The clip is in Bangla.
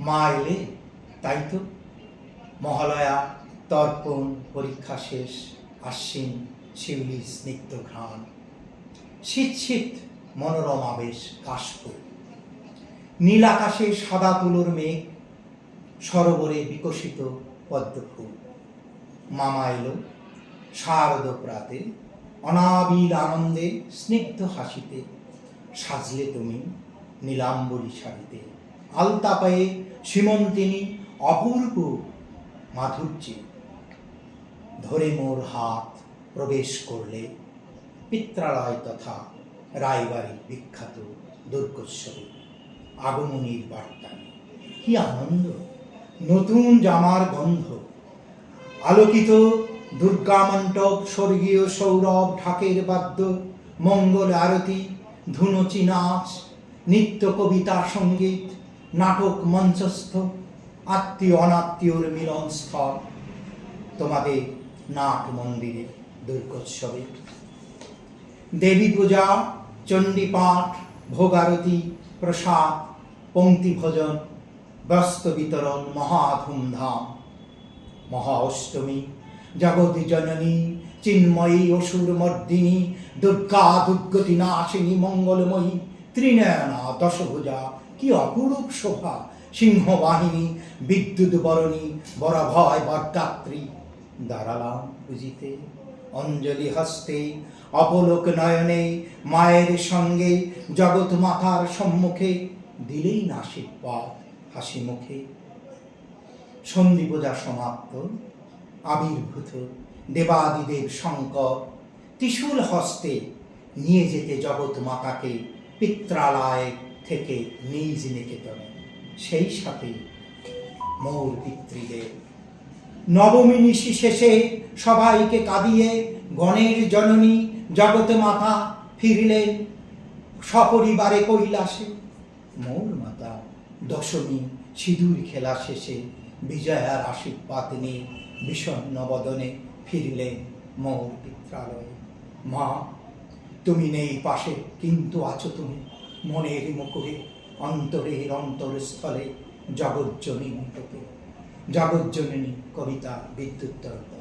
মা এলে, তাই তো? মহালয়া, তর্পণ, পরীক্ষা শেষ, আশ্বিন, শিউলি, স্নিগ্ধ ঘ্রাণ। শীত শীত, মনোরম আবেশ কাশফুল নীল আকাশে সাদা তুলোর মেঘ, সরোবরে বিকশিত পদ্মফুল। মামা এলো, শারদ প্রাতে, অনাবিল আনন্দে, স্নিগ্ধ হাসিতে, সাজলে তুমি নীলাম্বরী শাড়িতে। আলতা পায়ে সীমন্তিনী অপূর্ব মাধুর্যে। ধরে মোর হাত প্রবেশ করলে পিত্রালয় তথা রায়বাড়ির বিখ্যাত দুর্গোৎসবে আগমনীর বার্তা কি আনন্দ! নতুন জামার গন্ধ। আলোকিত দুর্গা মণ্ডপ, স্বর্গীয় সৌরভ ঢাকের বাদ্য, মঙ্গল আরতি ধুনুচি নাচ নিত্য কবিতা সংগীত নাটক মঞ্চস্থ, আত্মীয় অনাত্মীয়র মিলন স্থল, তোমাদের নাট মন্দিরে দুর্গোৎসবে। দেবী পূজা চণ্ডীপাঠ ভোগারতি, প্রসাদ, পঙ্ক্তি ভোজন, বস্ত্র বিতরণ, মহা ধুমধাম। মহা অষ্টমী জগতি জননী, চিন্ময়ী অসুর মর্দিনী, দুর্গা দুর্গতি নাশিনী মঙ্গলময়ী, ত্রিনয়না দশভুজা কি অপরূপ শোভা? সিংহবাহিনী, বিদ্যুৎ বরণী বড় ভয় বরদাত্রী দাঁড়ালাম বুঝিতে, অঞ্জলি হস্তে, অপলোক নয়নে, মায়ের সঙ্গে, জগৎ মাতার সম্মুখে। দিলেই না আশীর্বাদ হাসি মুখে। সন্ধি পূজা সমাপ্ত, আবির্ভূত, দেবাদিদেব শঙ্কর, ত্রিশূল হস্তে নিয়ে যেতে জগৎ মাতাকে পিত্রালয় থেকে নিজ নিকেতনে। সেই সাথে মৌর পিতৃদেব নবমী নিশি শেষে সবাইকে কাঁদিয়ে গণের জননী জগৎ মাতা ফিরলেন। সপরিবারে কৈলাসে। মৌর মাতা দশমী সিঁদুর খেলা শেষে বিজয়ার আশীর্বাদ নিয়ে বিষণ্ণ বদনে ফিরলেন মৌর পিত্রালয়ে। মা, তুমি নেই পাশে, কিন্তু আছো তুমি। মনের মুকুরে অন্তরের অন্তরস্থলে জগজ্জনী মুখতে জগজ্জননী কবিতা বিদ্যুৎ দর্পণ